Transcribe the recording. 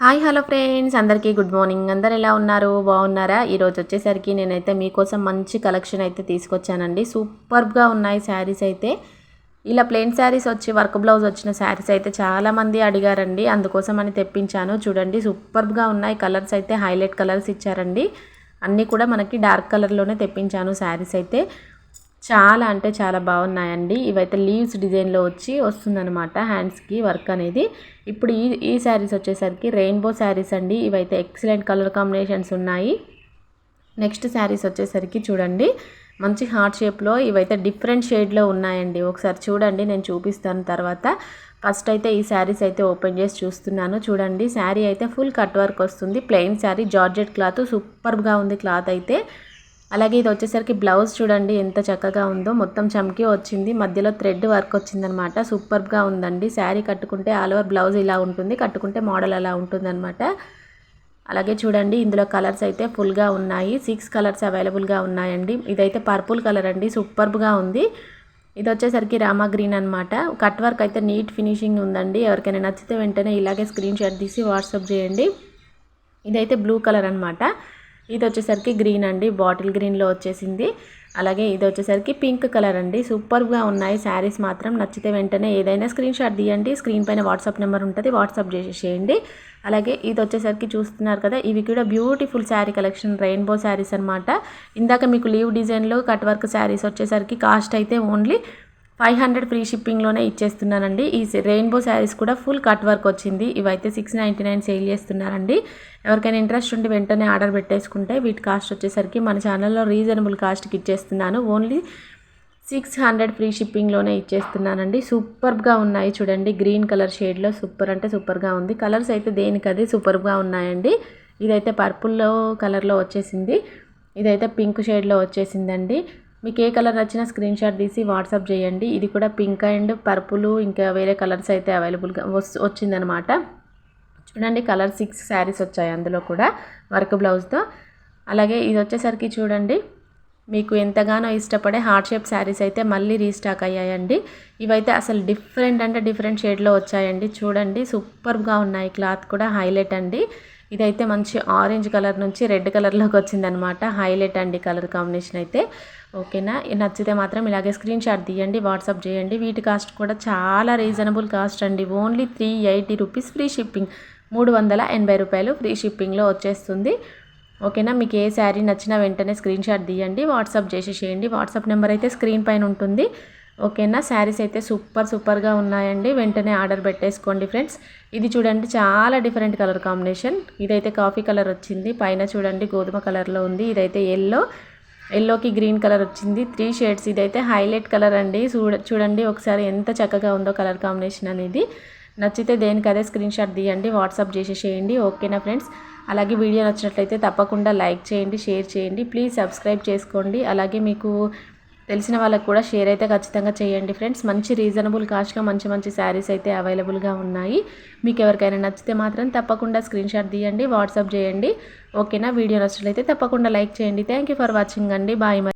Hi hello friends. అందరికీ good morning. అందరు ఎలా ఉన్నారు? బాగున్నారా? ఈరోజు వచ్చేసరికి నేనైతే మీకోసం మంచి కలెక్షన్ అయితే తీసుకొచ్చానండి. సూపర్గా ఉన్నాయి శారీస్ అయితే. ఇలా ప్లెయిన్ శారీస్ వచ్చి వర్క్ బ్లౌజ్ వచ్చిన శారీస్ అయితే చాలామంది అడిగారండి. అందుకోసం అని తెప్పించాను. చూడండి సూపర్గా ఉన్నాయి. కలర్స్ అయితే హైలైట్ కలర్స్ ఇచ్చారండి. అన్నీ కూడా మనకి డార్క్ కలర్లోనే తెప్పించాను శారీస్ అయితే. చాలా అంటే చాలా బాగున్నాయండి. ఇవైతే లీవ్స్ డిజైన్లో వచ్చి వస్తుందన్నమాట హ్యాండ్స్కి వర్క్ అనేది. ఇప్పుడు ఈ ఈ శారీస్ వచ్చేసరికి రెయిన్బో శారీస్ అండి. ఇవైతే ఎక్సలెంట్ కలర్ కాంబినేషన్స్ ఉన్నాయి. నెక్స్ట్ శారీస్ వచ్చేసరికి చూడండి. మంచి హార్ట్ షేప్లో ఇవైతే డిఫరెంట్ షేడ్లో ఉన్నాయండి. ఒకసారి చూడండి నేను చూపిస్తాను తర్వాత. ఫస్ట్ అయితే ఈ శారీస్ అయితే ఓపెన్ చేసి చూస్తున్నాను. చూడండి శారీ అయితే ఫుల్ కట్ వర్క్ వస్తుంది. ప్లెయిన్ శారీ జార్జెట్ క్లాత్ సూపర్గా ఉంది క్లాత్ అయితే. అలాగే ఇది వచ్చేసరికి బ్లౌజ్ చూడండి ఎంత చక్కగా ఉందో. మొత్తం చమ్కి వచ్చింది. మధ్యలో థ్రెడ్ వర్క్ వచ్చిందనమాట. సూపర్గా ఉందండి. శారీ కట్టుకుంటే ఆల్ ఓవర్ బ్లౌజ్ ఇలా ఉంటుంది. కట్టుకుంటే మోడల్ అలా ఉంటుందన్నమాట అలాగే చూడండి ఇందులో కలర్స్ అయితే ఫుల్గా ఉన్నాయి. సిక్స్ కలర్స్ అవైలబుల్గా ఉన్నాయండి. ఇదైతే పర్పుల్ కలర్ అండి. సూపర్గా ఉంది. ఇది వచ్చేసరికి రామా గ్రీన్ అనమాట. కట్ వర్క్ అయితే నీట్ ఫినిషింగ్ ఉందండి. ఎవరికైనా నచ్చితే వెంటనే ఇలాగే స్క్రీన్ షాట్ తీసి వాట్సాప్ చేయండి. ఇదైతే బ్లూ కలర్ అనమాట. ఇది వచ్చేసరికి గ్రీన్ అండి. బాటిల్ గ్రీన్లో వచ్చేసింది. అలాగే ఇది వచ్చేసరికి పింక్ కలర్ అండి. సూపర్గా ఉన్నాయి. శారీస్ మాత్రం నచ్చితే వెంటనే ఏదైనా స్క్రీన్ షాట్ తీయండి. స్క్రీన్ పైన వాట్సాప్ నెంబర్ ఉంటుంది. వాట్సాప్ చేసేసేయండి అలాగే ఇది వచ్చేసరికి చూస్తున్నారు కదా ఇవి కూడా beautiful sari collection. Rainbow saris అనమాట ఇందాక మీకు లీవ్ డిజైన్లో కట్ వర్క్ శారీస్ వచ్చేసరికి కాస్ట్ అయితే ఓన్లీ ఫైవ్ హండ్రెడ్ ఫ్రీ షిప్పింగ్లోనే ఇచ్చేస్తున్నానండి. ఈ రెయిన్బో శారీస్ కూడా ఫుల్ కట్ వర్క్ వచ్చింది. ఇవైతే సిక్స్ నైంటీ నైన్ సేల్ చేస్తున్నారండి. ఎవరికైనా ఇంట్రెస్ట్ ఉండి వెంటనే ఆర్డర్ పెట్టేసుకుంటే వీటి కాస్ట్ వచ్చేసరికి మన ఛానల్లో రీజనబుల్ కాస్ట్కి ఇచ్చేస్తున్నాను. ఓన్లీ సిక్స్ హండ్రెడ్ ఫ్రీ షిప్పింగ్లోనే ఇచ్చేస్తున్నానండి. సూపర్గా ఉన్నాయి చూడండి. గ్రీన్ కలర్ షేడ్లో సూపర్ అంటే సూపర్గా ఉంది. కలర్స్ అయితే దేనికది సూపర్గా ఉన్నాయండి. ఇదైతే పర్పుల్లో కలర్లో వచ్చేసింది. ఇదైతే పింక్ షేడ్లో వచ్చేసిందండి. మీకు ఏ కలర్ నచ్చినా స్క్రీన్ షాట్ తీసి వాట్సాప్ చేయండి. ఇది కూడా పింక్ అండ్ పర్పుల్ ఇంకా వేరే కలర్స్ అయితే అవైలబుల్గా వచ్చిందనమాట చూడండి కలర్ సిక్స్ శారీస్ వచ్చాయి అందులో కూడా వర్క్ బ్లౌజ్తో. అలాగే ఇది వచ్చేసరికి చూడండి మీకు ఎంతగానో ఇష్టపడే హార్ట్ షేప్ శారీస్ అయితే మళ్ళీ రీస్టాక్ అయ్యాయండి. ఇవైతే అసలు డిఫరెంట్ అంటే డిఫరెంట్ షేడ్లో వచ్చాయండి. చూడండి సూపర్గా ఉన్నాయి. క్లాత్ కూడా హైలైట్ అండి. ఇదైతే మంచి ఆరెంజ్ కలర్ నుంచి రెడ్ కలర్లోకి వచ్చిందనమాట. హైలైట్ అండి కలర్ కాంబినేషన్ అయితే. ఓకేనా? నచ్చితే మాత్రం ఇలాగే స్క్రీన్ షాట్ తీయండి వాట్సాప్ చేయండి. వీటి కాస్ట్ కూడా చాలా రీజనబుల్ కాస్ట్ అండి. Only three eighty rupees free shipping. మూడు వందల ఎనభై రూపాయలు ఫ్రీ షిప్పింగ్లో వచ్చేస్తుంది. ఓకేనా? మీకు ఏ శారీ నచ్చినా వెంటనే స్క్రీన్ షాట్ తీయండి వాట్సాప్ చేసేసేయండి వాట్సాప్ నెంబర్ అయితే స్క్రీన్ పైన ఉంటుంది. ఓకేనా? శారీస్ అయితే సూపర్ సూపర్గా ఉన్నాయండి. వెంటనే ఆర్డర్ పెట్టేసుకోండి ఫ్రెండ్స్. ఇది చూడండి చాలా డిఫరెంట్ కలర్ కాంబినేషన్. ఇదైతే కాఫీ కలర్ వచ్చింది. పైన చూడండి గోధుమ కలర్లో ఉంది. ఇదైతే ఎల్లో. ఎల్లోకి గ్రీన్ కలర్ వచ్చింది. Three shades. ఇదైతే హైలైట్ కలర్ అండి. చూడ చూడండి ఒకసారి ఎంత చక్కగా ఉందో కలర్ కాంబినేషన్ అనేది. నచ్చితే దేనికి అదే స్క్రీన్ షాట్ తీయండి వాట్సాప్ చేసేసేయండి ఓకేనా ఫ్రెండ్స్ అలాగే వీడియో నచ్చినట్లయితే తప్పకుండా లైక్ చేయండి షేర్ చేయండి. ప్లీజ్ సబ్స్క్రైబ్ చేసుకోండి. అలాగే మీకు తెలిసిన వాళ్ళకి కూడా షేర్ అయితే ఖచ్చితంగా చేయండి ఫ్రెండ్స్ మంచి రీజనబుల్ కాస్ట్లో మంచి మంచి శారీస్ అయితే అవైలబుల్గా ఉన్నాయి. మీకు ఎవరికైనా నచ్చితే మాత్రం తప్పకుండా స్క్రీన్ షాట్ తీయండి వాట్సాప్ చేయండి. ఓకేనా వీడియో నచ్చినట్లయితే తప్పకుండా లైక్ చేయండి. థ్యాంక్ ఫర్ వాచింగ్ అండి. బాయ్